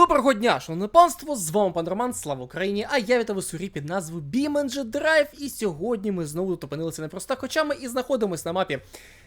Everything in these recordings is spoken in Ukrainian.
Доброго дня, шановне панство! З вами пан Роман, слава Україні! А я вітаю грі під назвою BeamNG Drive. І сьогодні ми знову тут опинилися не просто хочами і знаходимося на мапі,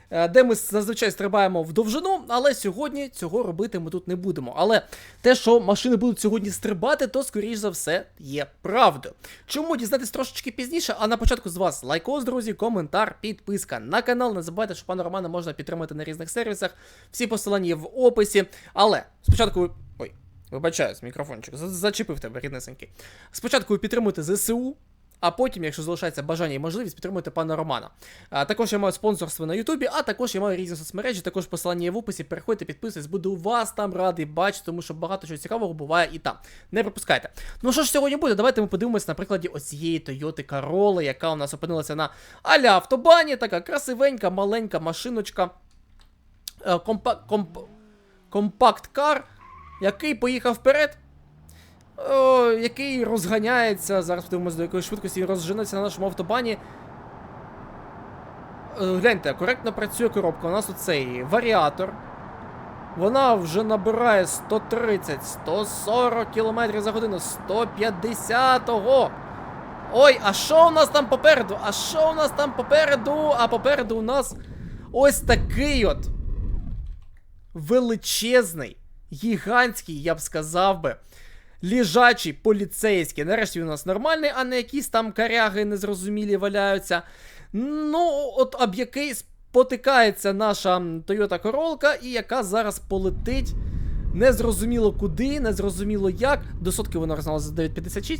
е, де ми зазвичай стрибаємо в довжину, але сьогодні цього робити ми тут не будемо. Але те, що машини будуть сьогодні стрибати, то скоріш за все є правдою. Чому дізнатись трошечки пізніше? А на початку з вас лайкос, друзі, коментар, підписка на канал. Не забувайте, що пана Романа можна підтримати на різних сервісах. Всі посилання є в описі. Але спочатку. Ой. Вибачаюсь, мікрофончик. Зачепив тебе, ріднесенький. Спочатку підтримуйте ЗСУ, а потім, якщо залишається бажання і можливість, підтримуйте пана Романа. А, також я маю спонсорство на Ютубі, а також я маю різні соцмережі, також посилання є в описі. Переходьте, підписуйтесь, буду вас там радий бачити, тому що багато чого цікавого буває і там. Не пропускайте. Ну що ж сьогодні буде? Давайте ми подивимося на прикладі оцієї Toyota Corolla, яка у нас опинилася на аля автобані, така красивенька, маленька машиночка. Е, Компа... Комп... Компакт-кар який поїхав вперед, о, який розганяється. Зараз подивимося, до якої швидкості він розженеться на нашому автобані. Е, Гляньте, коректно працює коробка. У нас тут цей варіатор. Вона вже набирає 130, 140 км за годину, 150. Ого! Ой, а що у нас там попереду? А що у нас там попереду? А попереду у нас ось такий от величезний, гігантський, я б сказав би, ліжачий поліцейський. Нарешті він у нас нормальний, а не якісь там каряги незрозумілі валяються. Ну, от об який спотикається наша Toyota Corolla, і яка зараз полетить. Незрозуміло куди, незрозуміло як. До сотки вона розгналася за 9,56.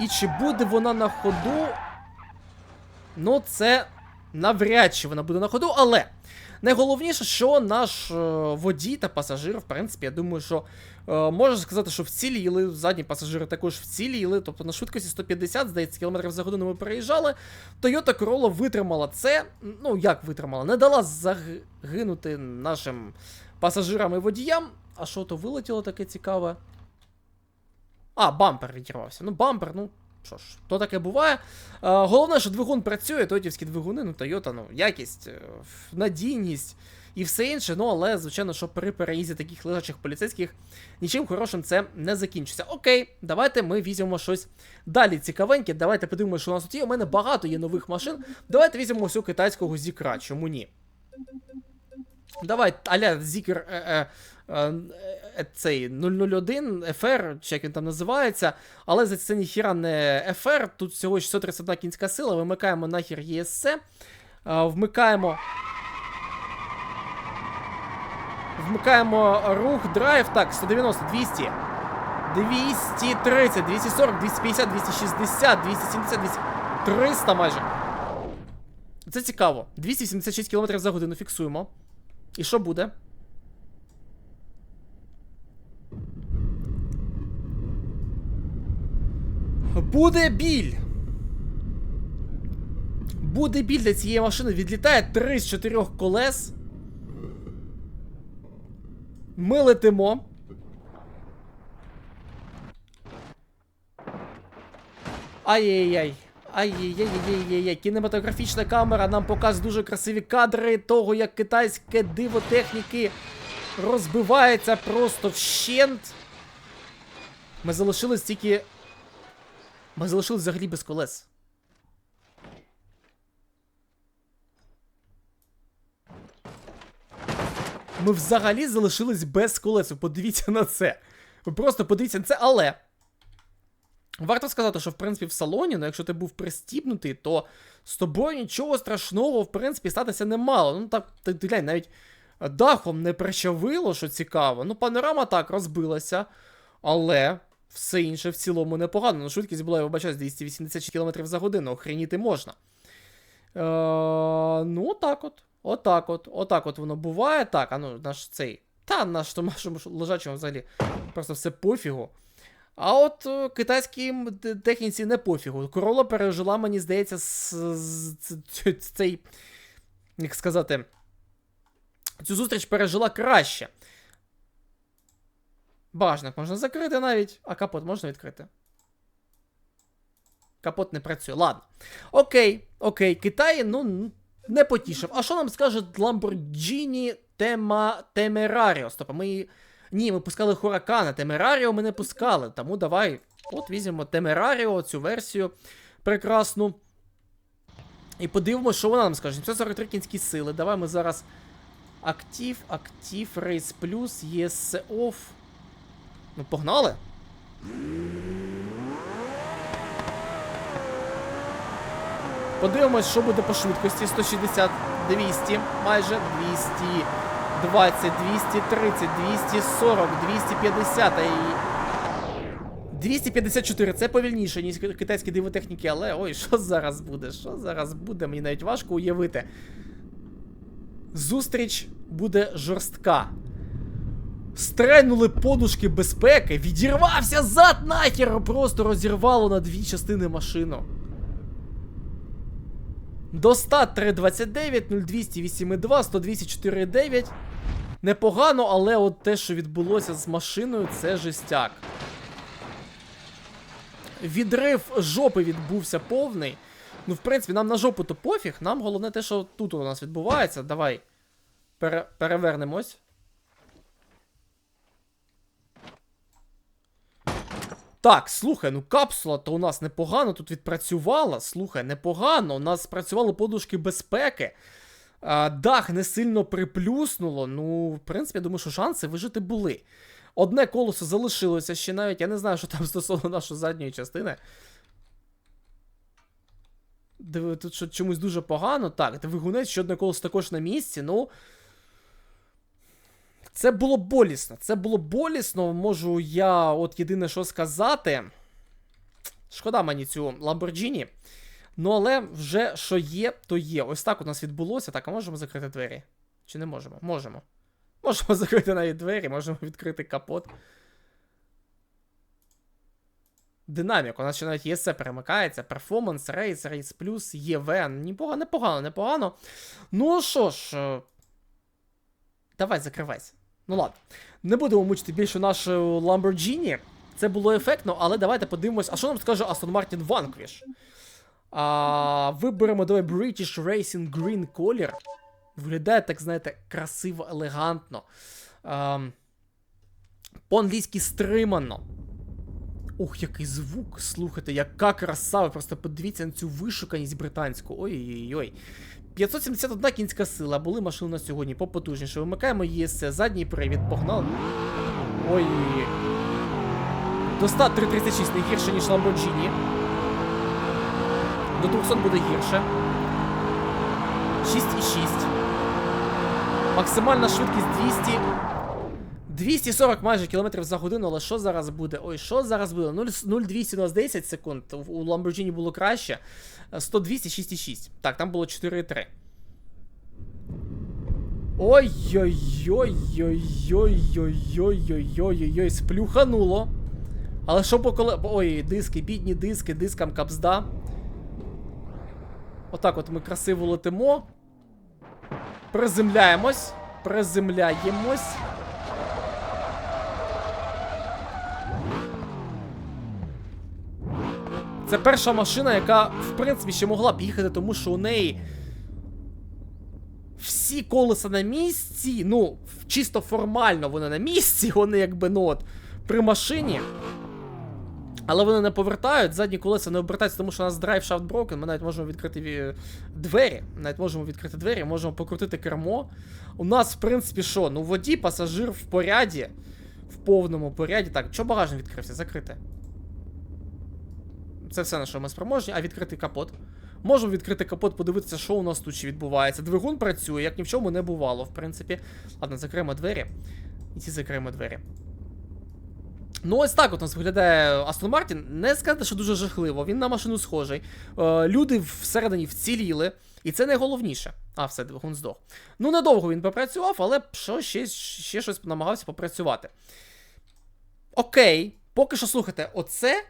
І чи буде вона на ходу? Ну, це навряд чи вона буде на ходу, але найголовніше, що наш е, водій та пасажир, в принципі, я думаю, що е, можна сказати, що вціліли, задні пасажири також вціліли, тобто на швидкості 150, здається, кілометрів за годину ми переїжджали. Toyota Corolla витримала це. Ну, як витримала? Не дала загинути нашим пасажирам і водіям. А що то вилетіло таке цікаве? А, бампер відірвався. Ну, бампер, ну. Що ж, то таке буває. Е, головне, що двигун працює, тойотівські двигуни, ну, Toyota, ну, якість, е, надійність і все інше. Ну, але, звичайно, що при переїзді таких лежачих поліцейських нічим хорошим це не закінчиться. Окей, давайте ми візьмемо щось далі цікавеньке. Давайте подивимося, що у нас тут є. У мене багато є нових машин. Давайте візьмемо цього китайського зікра, чому ні? Давай, аля Зікер е, е, цей 001 FR, чи як він там називається. Але за це ніхіра не FR, тут всього 631 кінська сила, вимикаємо нахер ESC, е, вмикаємо. Вмикаємо рух, драйв, так, 190, 200. 230, 240, 250, 260, 270, 200, 300 майже. Це цікаво. 276 км за годину фіксуємо. І що буде? Буде біль. Буде біль для цієї машини. Відлітає 3 з 4 колес. Ми летимо. Ай-яй-яй. Ай-яй-яй-яй-яй-яй. Кінематографічна камера нам показує дуже красиві кадри того, як китайське диво техніки розбивається просто вщент. Ми залишились тільки. Ми залишились взагалі без колес. Ми взагалі залишились без колес. Подивіться на це. Ви просто подивіться на це, але. Варто сказати, що в принципі в салоні, ну якщо ти був пристібнутий, то з тобою нічого страшного, в принципі, статися не мало. Ну так, ти глянь, навіть дахом не прищавило, що цікаво. Ну, панорама так розбилася, але все інше в цілому непогано. Ну, швидкість була, я вибачаюсь, 286 км за годину, охреніти можна. Е, ну, так от. Отак от. Отак от воно буває. Так, а ну, наш цей. Та наш нашому лежачому взагалі просто все пофігу. А от е, китайській техніці не пофігу. Корола пережила, мені здається, цей. Як сказати. Цю зустріч пережила краще. Багажник можна закрити навіть, а капот можна відкрити. Капот не працює. Ладно. Окей, окей, Китай, ну, не потішив. А що нам скаже Lamborghini Tema Temerario? Стоп, ми. Ні, ми пускали Huracan, а Temerario ми не пускали. Тому давай. От візьмемо Temerario, цю версію прекрасну. І подивимося, що вона нам скаже. 743 кінські сили. Давай ми зараз. Актив, актив, Race Plus, ESC Off. Ну, погнали. Подивимось, що буде по швидкості. 160, 200, майже 220, 230, 240, 250 і. 254, це повільніше, ніж китайські дивотехніки, але ой, що зараз буде? Що зараз буде? Мені навіть важко уявити. Зустріч буде жорстка. Стрельнули подушки безпеки, відірвався зад нахер, просто розірвало на дві частини машину. До 100 329, 0200 8,2, 102 4,9. Непогано, але от те, що відбулося з машиною, це жестяк. Відрив жопи відбувся повний. Ну, в принципі, нам на жопу то пофіг. Нам головне те, що тут у нас відбувається. Давай. Пере перевернемось. Так, слухай, ну капсула то у нас непогано тут відпрацювала. Слухай, непогано. У нас спрацювали подушки безпеки. А, дах не сильно приплюснуло. Ну, в принципі, я думаю, що шанси вижити були. Одне колесо залишилося ще навіть. Я не знаю, що там стосовно нашої задньої частини. Диви, тут що чомусь дуже погано. Так, двигунець, ще одне колесо також на місці, ну. Це було болісно. Це було болісно. Можу я от єдине що сказати. Шкода мені цю Lamborghini. Ну, але вже що є, то є. Ось так у нас відбулося. Так, а можемо закрити двері? Чи не можемо? Можемо. Можемо закрити навіть двері, можемо відкрити капот. Динамік, у нас ще навіть ЄС перемикається. Перформанс, рейс, рейс плюс, ЄВ. Непогано, непогано, непогано. Ну що ж. е, Давай, закривайся. Ну ладно. Не будемо мучити більше нашу Lamborghini. Це було ефектно, але давайте подивимось, а що нам скаже Aston Martin Vanquish? А, Виберемо давай British Racing Green Color. Виглядає, так знаєте, красиво, елегантно. А, По-англійськи стримано. Ух, який звук. Слухайте, яка краса. Ви просто подивіться на цю вишуканість британську. Ой-ой-ой. 571 кінська сила. Були машини на сьогодні попотужніше. Вимикаємо ЄСЦ, задній привід, погнали. Ой. До 100 336 не гірше, ніж Lamborghini. До 200 буде гірше. 6,6. Максимальна швидкість 200. 240 майже кілометрів за годину, але що зараз буде? Ой, що зараз буде? 0,200 у нас 10 секунд. У Lamborghini було краще. 100 200 6,6. Так, там було 4,3. Ой-ой-ой-ой-ой-ой-ой-ой-ой-ой-ой, сплюхануло. Але що по коле... Ой, диски, бідні диски, дискам капзда. Отак от ми красиво летимо. Приземляємось. Приземляємось. Це перша машина, яка, в принципі, ще могла б їхати, тому що у неї всі колеса на місці. Ну, чисто формально вони на місці, вони якби, ну от, при машині. Але вони не повертають, задні колеса не обертаються, тому що у нас драйв shaft broken, Ми навіть можемо відкрити двері. Навіть можемо відкрити двері, можемо покрутити кермо. У нас, в принципі, що? Ну, в воді пасажир в поряді. В повному поряді. Так, що багажник відкрився? Закрите. Це все на що ми спроможні, а відкрити капот. Можемо відкрити капот, подивитися, що у нас тут ще відбувається. Двигун працює, як ні в чому не бувало, в принципі. Ладно, закриємо двері. І ці закриємо двері. Ну, ось так от у нас виглядає Астон Мартін. Не сказати, що дуже жахливо. Він на машину схожий. Е, люди всередині вціліли. І це найголовніше. А, все, двигун здох. Ну, недовго він попрацював, але що ще, ще щось намагався попрацювати. Окей, поки що слухайте, оце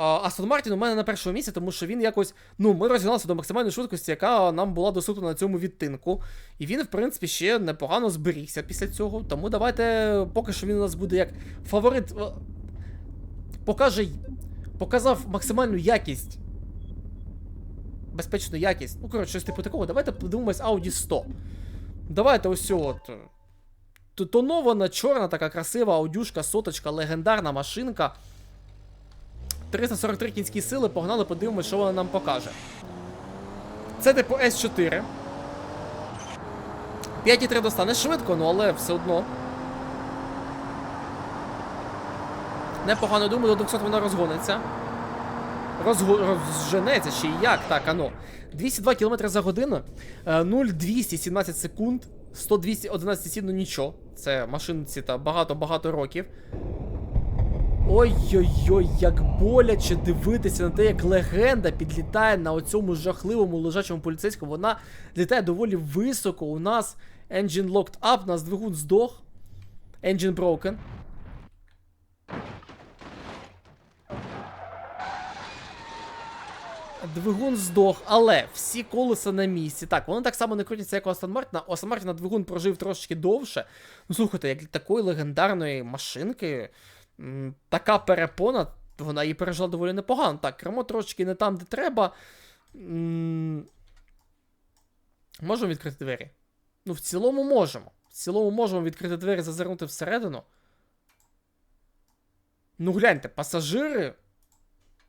Астон Мартін у мене на першому місці, тому що він якось. Ну, ми розігналися до максимальної швидкості, яка нам була доступна на цьому відтинку. І він, в принципі, ще непогано зберігся після цього. Тому давайте, поки що він у нас буде як фаворит. е, Покаже. Показав максимальну якість. безпечну якість. Ну, коротше, щось типу такого. Давайте подивимось Audi 100. Давайте ось от. е, Тонована, чорна, така красива аудюшка, соточка, легендарна машинка. 343 кінські сили, погнали, подивимось, що вона нам покаже. Це типу С4. 5,3 достане швидко, ну але все одно. Непогано думаю, до 200 вона розгониться. Розго... Розженеться й як, так, ано. 202 км за годину, е, 0,217 секунд, 100-211 ну нічого. Це машинці та багато-багато років. Ой-ой-ой, як боляче дивитися на те, як легенда підлітає на оцьому жахливому лежачому поліцейському. Вона літає доволі високо. У нас engine locked up, у нас двигун здох. Engine broken. Двигун здох, але всі колеса на місці. Так, вони так само не крутяться, як у Астон Мартіна. У Астон Мартіна двигун прожив трошечки довше. Ну слухайте, як для такої легендарної машинки, така перепона, вона її пережила доволі непогано. Так, кермо трошечки не там, де треба. Можемо відкрити двері? Ну, в цілому можемо. В цілому можемо відкрити двері, зазирнути всередину. Ну, гляньте, пасажири.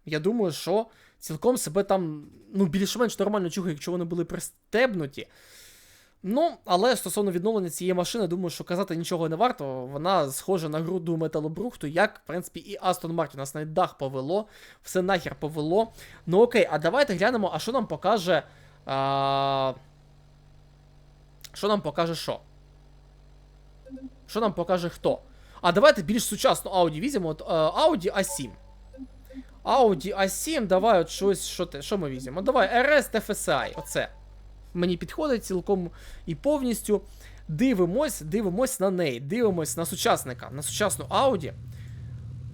Я думаю, що цілком себе там, ну, більш-менш нормально чують, якщо вони були пристебнуті. Ну, але стосовно відновлення цієї машини, думаю, що казати нічого не варто. Вона схожа на груду металобрухту, як, в принципі, і Астон Мартін. Нас навіть дах повело, все нахер повело. Ну окей, а давайте глянемо, а що нам покаже. А... Що нам покаже що? Що нам покаже хто? А давайте більш сучасну Audi візьмемо. От, е, Audi A7. Audi A7, давай от щось, що, те, що ми візьмемо? Давай RS TFSI, оце. Мені підходить цілком і повністю. Дивимось, дивимось на неї, дивимось на сучасника, на сучасну Audi.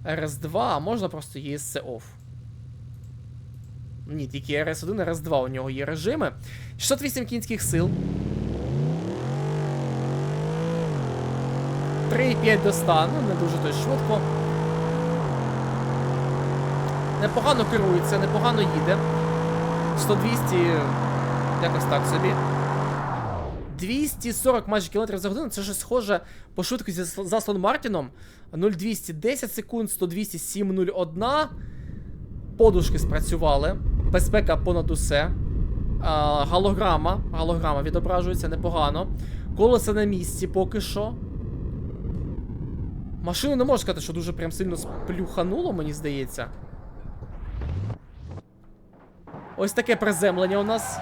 RS2, а можна просто ESC off. Ні, тільки RS1, RS2 у нього є режими. 608 кінських сил. 3,5 до 100, ну не дуже то швидко. Непогано керується, непогано їде. 100-200, якось так собі. 240 майже кілометрів за годину, це ж схоже по швидкості з з Мартіном. 0200 10 секунд, 100-200 701. Подушки спрацювали. Безпека понад усе. А, галограма. Галограма відображується непогано. Колеса на місці поки що. Машину не можу сказати, що дуже прям сильно сплюхануло, мені здається. Ось таке приземлення у нас.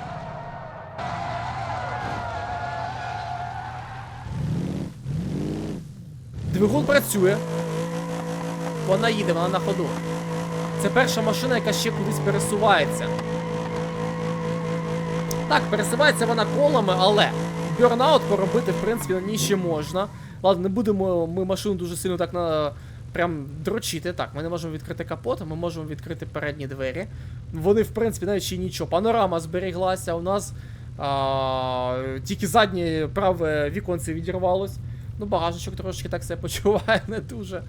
Двигун працює. Вона їде, вона на ходу. Це перша машина, яка ще кудись пересувається. Так, пересувається вона колами, але бюрнаут поробити, в принципі, на ній ще можна. Ладно, не будемо ми машину дуже сильно так на. Прям дрочити. Так, ми не можемо відкрити капот, ми можемо відкрити передні двері. Вони, в принципі, навіть ще нічого. Панорама зберіглася, у нас а, тільки заднє праве віконце відірвалось. Ну, багажечок трошки так себе почуває, не дуже.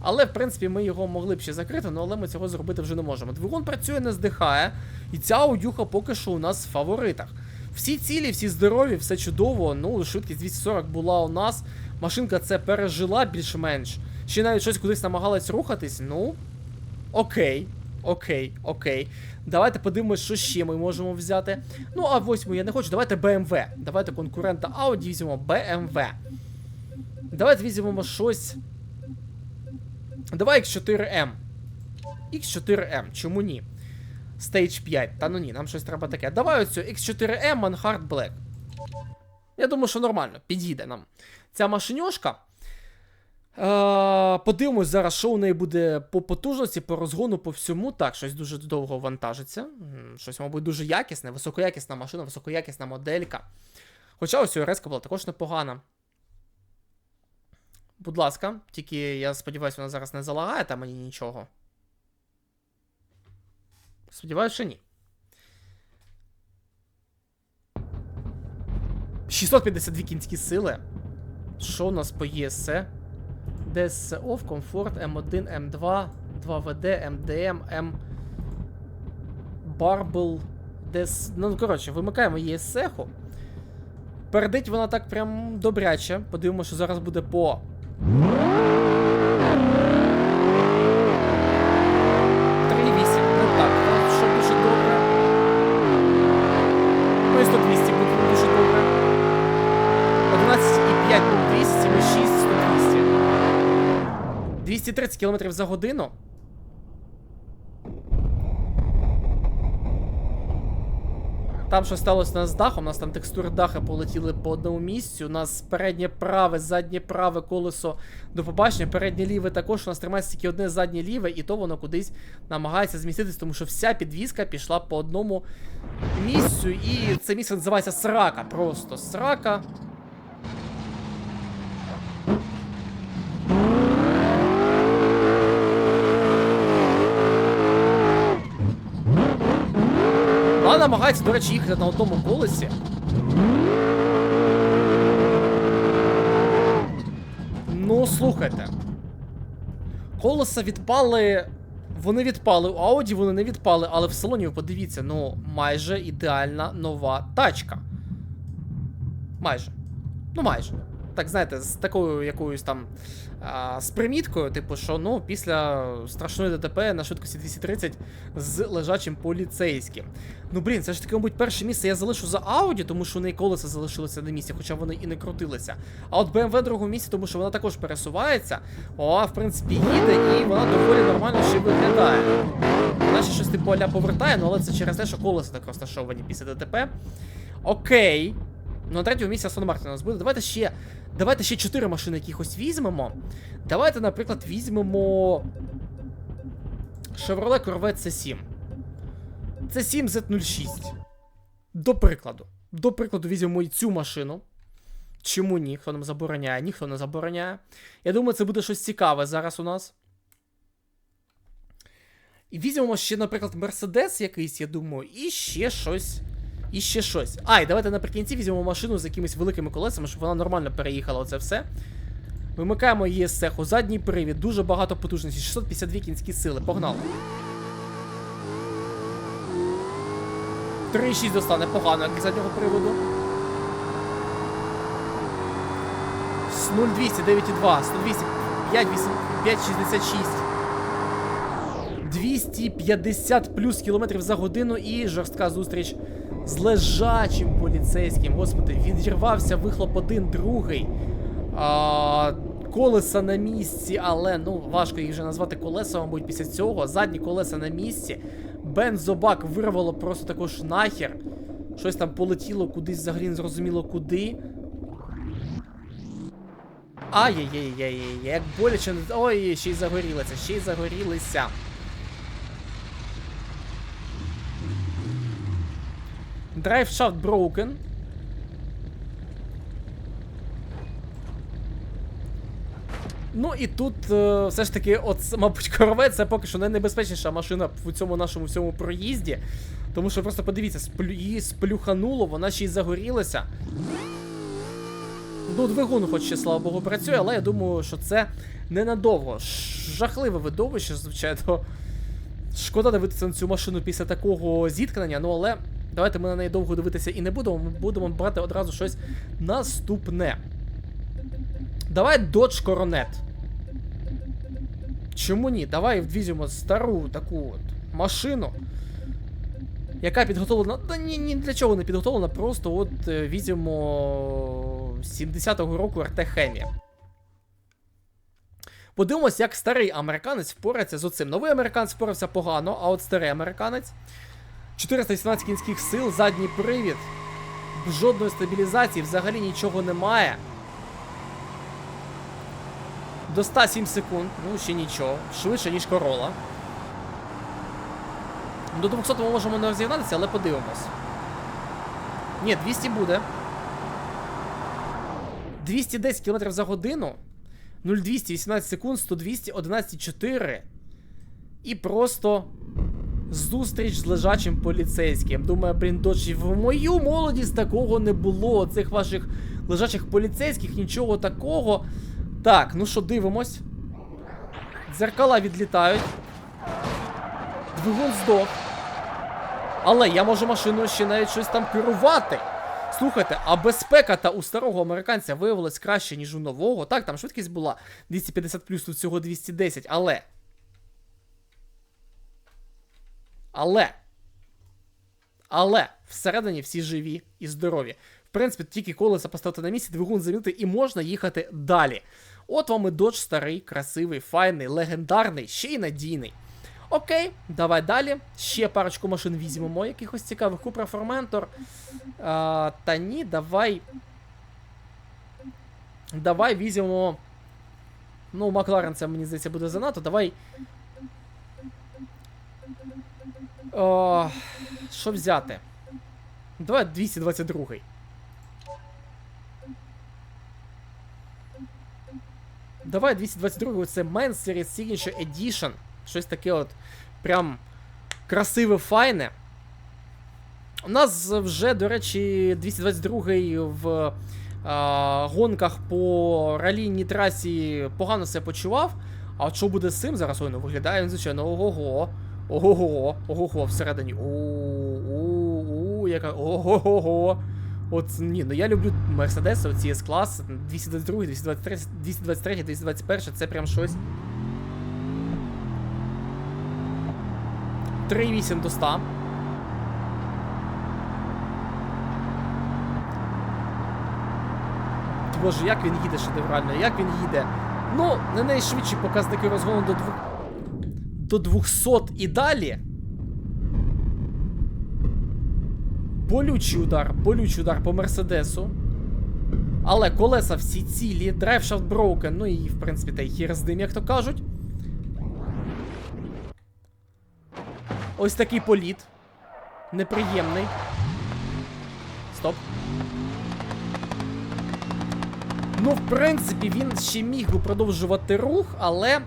Але, в принципі, ми його могли б ще закрити, ну, але ми цього зробити вже не можемо. Двигун працює, не здихає, і ця аудюха поки що у нас в фаворитах. Всі цілі, всі здорові, все чудово. Ну, швидкість 240 була у нас. Машинка це пережила більш-менш. Ще навіть щось кудись намагалась рухатись. Ну. Окей. Окей, окей. Давайте подивимось, що ще ми можемо взяти. Ну, а восьму я не хочу. Давайте BMW. Давайте конкурента Audi візьмемо BMW. Давайте візьмемо щось. Давай X4M. X4M, чому ні? Stage 5. Та ну ні, нам щось треба таке. Давай оцю X4M Manhart Black. Я думаю, що нормально, підійде нам. Ця машиньошка. Е, подивимось зараз, що у неї буде по потужності, по розгону, по всьому. Так, щось дуже довго вантажиться. Щось, мабуть, дуже якісне, високоякісна машина, високоякісна моделька. Хоча ось РС була також непогана. Будь ласка, тільки я сподіваюся, вона зараз не залагає там мені нічого. Сподіваюся, що ні. 652 кінські сили. Що у нас по ЄСЕ? DSC Off, Comfort, М1, М2, 2VD, MDM, М. Барбл. Десь. Ну, коротше, вимикаємо її цеху. Передить вона так прям добряче. Подивимося, що зараз буде по. 3,8. Так, що дуже добре. І 100 200 буде дуже добре. 11,5, ну 200, ну 6, 100 200. 230 км за годину. Там що сталося у нас з дахом, у нас там текстури даха полетіли по одному місцю. У нас переднє праве, заднє праве колесо до побачення, переднє ліве також. У нас тримається тільки одне заднє ліве, і то воно кудись намагається зміститись, тому що вся підвізка пішла по одному місцю. І це місце називається срака. Просто срака. Вона намагається, до речі, їхати на одному колесі. Ну, слухайте. Колеса відпали. Вони відпали. У Ауді вони не відпали, але в салоні, ви подивіться, ну, майже ідеальна нова тачка. Майже. Ну, майже. Так, знаєте, з такою якоюсь там а, з приміткою, типу, що ну, після страшної ДТП на швидкості 230 з лежачим поліцейським. Ну, блін, це ж таки, мабуть, перше місце я залишу за Audi, тому що у неї колеса залишилися на місці, хоча вони і не крутилися. А от BMW другому місці, тому що вона також пересувається. О, в принципі, їде, і вона доволі нормально ще виглядає. Вона ще щось типу аля повертає, ну але це через те, що колеса так розташовані після ДТП. Окей. Ну, на третьому місці Астон Мартін у нас буде. Давайте ще. Давайте ще 4 машини якихось візьмемо. Давайте, наприклад, візьмемо. Chevrolet Corvette C7. Це 7Z06. До прикладу. До прикладу, візьмемо і цю машину. Чому ні? Хто нам забороняє? Ніхто не забороняє. Я думаю, це буде щось цікаве зараз у нас. І візьмемо ще, наприклад, Мерседес якийсь, я думаю, і ще щось. І ще щось. А, і давайте наприкінці візьмемо машину з якимись великими колесами, щоб вона нормально переїхала оце все. Вимикаємо її з цеху. Задній привід, дуже багато потужності, 652 кінські сили. Погнали. 3,6 достане погано, як заднього приводу. З 0200, 9,2, 10200, 5,66. 250 плюс кілометрів за годину і жорстка зустріч з лежачим поліцейським. Господи, відірвався вихлоп один, другий. А, колеса на місці, але ну важко їх вже назвати колеса, мабуть, після цього. Задні колеса на місці. Бензобак вирвало просто також нахер. Щось там полетіло кудись взагалі не зрозуміло куди. Ай-яй-яй-яй-яй, як боляче. Ой, ще й загорілося, ще й загорілися. Drive shaft broken. Ну і тут е, все ж таки, от, мабуть, коровець це поки що найнебезпечніша машина в цьому нашому всьому проїзді. Тому що просто подивіться, сплю, її сплюхануло, вона ще й загорілася. Ну, двигун, хоч ще, слава Богу, працює, але я думаю, що це ненадовго. Жахливе видовище, звичайно. Шкода дивитися на цю машину після такого зіткнення, ну але давайте ми на неї довго дивитися і не будемо, ми будемо брати одразу щось наступне. Давай Dodge Coronet. Чому ні? Давай візьмемо стару таку от машину, яка підготовлена. Та ні, ні для чого не підготовлена, просто от е, візьмемо 70-го року РТ Хемі. Подивимось, як старий американець впорається з оцим. Новий американець впорався погано, а от старий американець. 418 кінських сил, задній привід. Жодної стабілізації, взагалі нічого немає. До 107 секунд, ну ще нічого. Швидше, ніж корола. До 200 ми можемо не розігнатися, але подивимось. Ні, 200 буде. 210 км за годину. 0200, 18 секунд, 100, 200, 11,4. І просто зустріч з лежачим поліцейським. Думаю, блін, дочі, в мою молодість такого не було. Цих ваших лежачих поліцейських, нічого такого. Так, ну що, дивимось. Дзеркала відлітають. Двигун здох. Але я можу машиною ще навіть щось там керувати. Слухайте, а безпека та у старого американця виявилась краще, ніж у нового. Так, там швидкість була 250 плюс, тут всього 210, але. Але. Але всередині всі живі і здорові. В принципі, тільки колеса поставити на місці, двигун замінити і можна їхати далі. От вам і додж старий, красивий, файний, легендарний, ще й надійний. Окей, давай далі. Ще парочку машин візьмемо, якихось цікавих. Купра Форментор. А, та ні, давай. Давай візьмемо. Ну, Макларен це мені здається буде занадто. Давай. О, що взяти? Давай 222. Давай 222 це Main Series Signature Edition. Щось таке от прям красиве, файне. У нас вже, до речі, 222 в а, гонках по ралійній трасі погано себе почував. А що буде з цим зараз? Ой, ну виглядає він, звичайно, ого-го. Ого-го, ого-го, всередині. У-у-у, яка. Ого-го. От ні, ну я люблю Мерседеси, оці С-клас, 222, 223, 223, 221, це прям щось. 3,8 до 100. Боже, як він їде шедеврально, як він їде. Ну, не найшвидші показники розгону до 2... до 200 і далі. Болючий удар, болючий удар по Мерседесу. Але колеса всі цілі, драйвшафт broken, ну і в принципі та й хір з ним, як то кажуть. Ось такий політ. Неприємний. Стоп. Ну, в принципі, він ще міг би продовжувати рух, але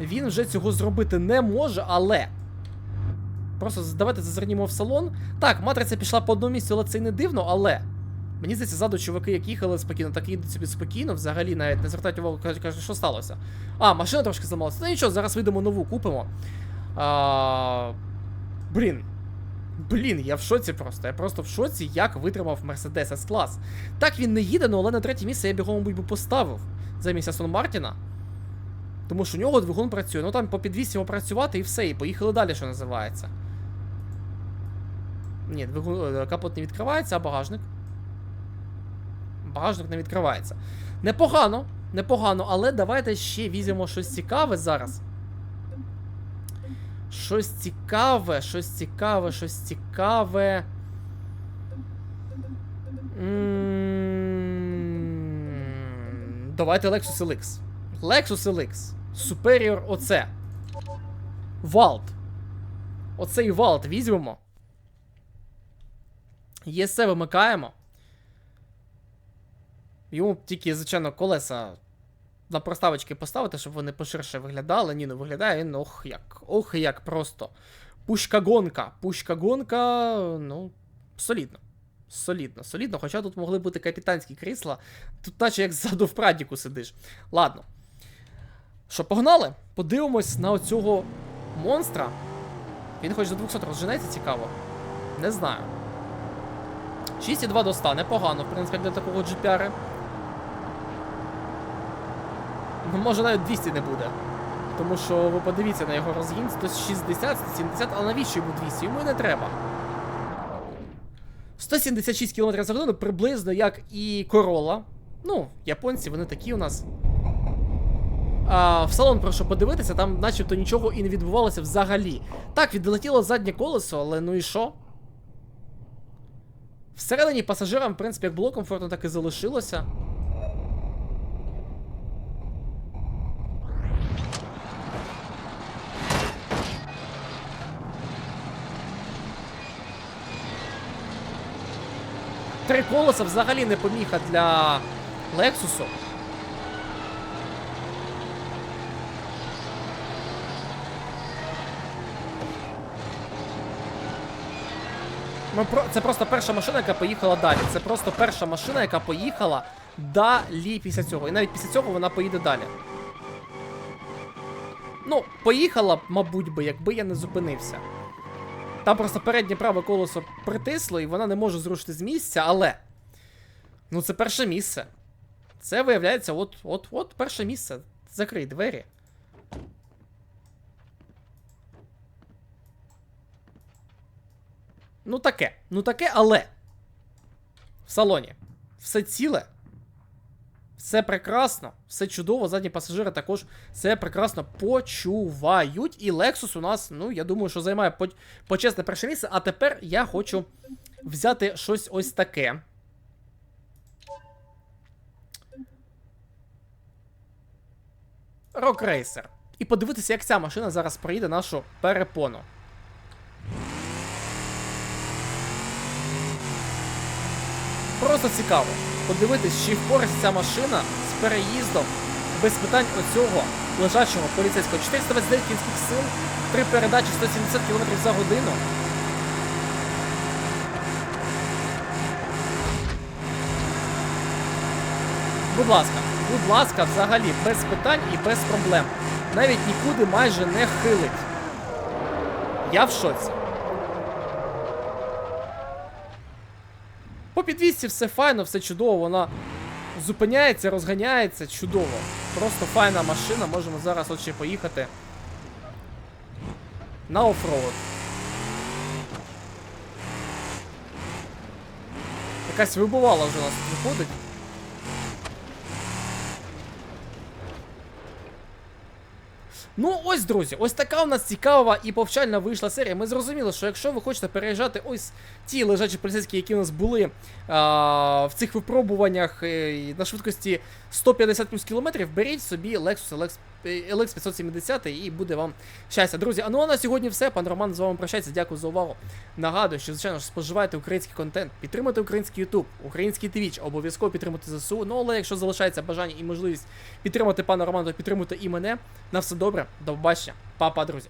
він вже цього зробити не може, але. Просто давайте зазирнімо в салон. Так, матриця пішла по одному місцю, але це й не дивно, але. Мені здається, ззаду чуваки, як їхали спокійно, так і їдуть собі спокійно, взагалі навіть не звертають увагу, кажуть, що сталося. А, машина трошки зламалася. Ну нічого, зараз вийдемо нову, купимо. А... Блін. Блін, я в шоці просто. Я просто в шоці, як витримав Mercedes S-клас. Так він не їде, ну, але на третє місце я бігом, мабуть, би поставив замість Астон Мартіна. Тому що у нього двигун працює. Ну там по підвісі його працювати і все, і поїхали далі, що називається. Ні, е, капот не відкривається, а багажник. Багажник не відкривається. Непогано, непогано, але давайте ще візьмемо щось цікаве зараз. Щось цікаве, щось цікаве, щось цікаве. М, Давайте Lexus LX. Lexus LX. Superior оце. Валт. Оцей валт візьмемо. ЄСЕ вимикаємо. Йому тільки, звичайно, колеса на проставочки поставити, щоб вони поширше виглядали. Ні, ну виглядає він ох як. Ох як просто. Пушка-гонка. Пушка-гонка, ну, солідно. Солідно, солідно. Хоча тут могли бути капітанські крісла. Тут наче як ззаду в прадіку сидиш. Ладно. Що, погнали? Подивимось на оцього монстра. Він хоч до 200 розженеться, цікаво. Не знаю. 6,2 до 100, непогано, в принципі, для такого GPR. Ну, може навіть 200 не буде. Тому що ви подивіться на його розгін 160, 170, але навіщо йому 200? Йому і не треба. 176 км за годину приблизно як і Corolla. Ну, японці, вони такі у нас. А, В салон прошу подивитися, там начебто нічого і не відбувалося взагалі. Так, відлетіло заднє колесо, але ну і що? Всередині пасажирам, в принципі, як було комфортно, так і залишилося. Три колеса взагалі не поміха для Лексусу. Це просто перша машина, яка поїхала далі. Це просто перша машина, яка поїхала далі після цього. І навіть після цього вона поїде далі. Ну, поїхала б, мабуть би, якби я не зупинився. Там просто переднє праве колесо притисло, і вона не може зрушити з місця, але. Ну, це перше місце. Це виявляється, от, от, от перше місце. Закрий двері. Ну таке. Ну таке, але. В салоні. Все ціле. Все прекрасно, все чудово. Задні пасажири також все прекрасно почувають. І Lexus у нас, ну, я думаю, що займає почесне перше місце. А тепер я хочу взяти щось ось таке. Racer. І подивитися, як ця машина зараз проїде нашу перепону. Просто цікаво. Подивитись, чи впорається ця машина з переїздом без питань оцього лежачого поліцейського. 429 кінських сил, три передачі 170 км за годину. Будь ласка, будь ласка, взагалі, без питань і без проблем. Навіть нікуди майже не хилить. Я в шоці. По підвісці все файно, все чудово, вона зупиняється, розганяється, чудово. Просто файна машина, можемо зараз от ще поїхати на оффроуд. Якась вибувала вже у нас тут виходить. Ну, ось, друзі, ось така у нас цікава і повчальна вийшла серія. Ми зрозуміли, що якщо ви хочете переїжджати ось ті лежачі поліцейські, які у нас були а, в цих випробуваннях е, на швидкості 150 плюс кілометрів, беріть собі Lexus LX, LX 570 і буде вам щастя. Друзі, а ну а на сьогодні все. Пан Роман з вами прощається. Дякую за увагу. Нагадую, що, звичайно ж, споживайте український контент, підтримуйте український YouTube, український Twitch, обов'язково підтримуйте ЗСУ. Ну, але якщо залишається бажання і можливість підтримати пана Романа, то підтримуйте і мене. На все добре, до побачення, Па-па, друзі.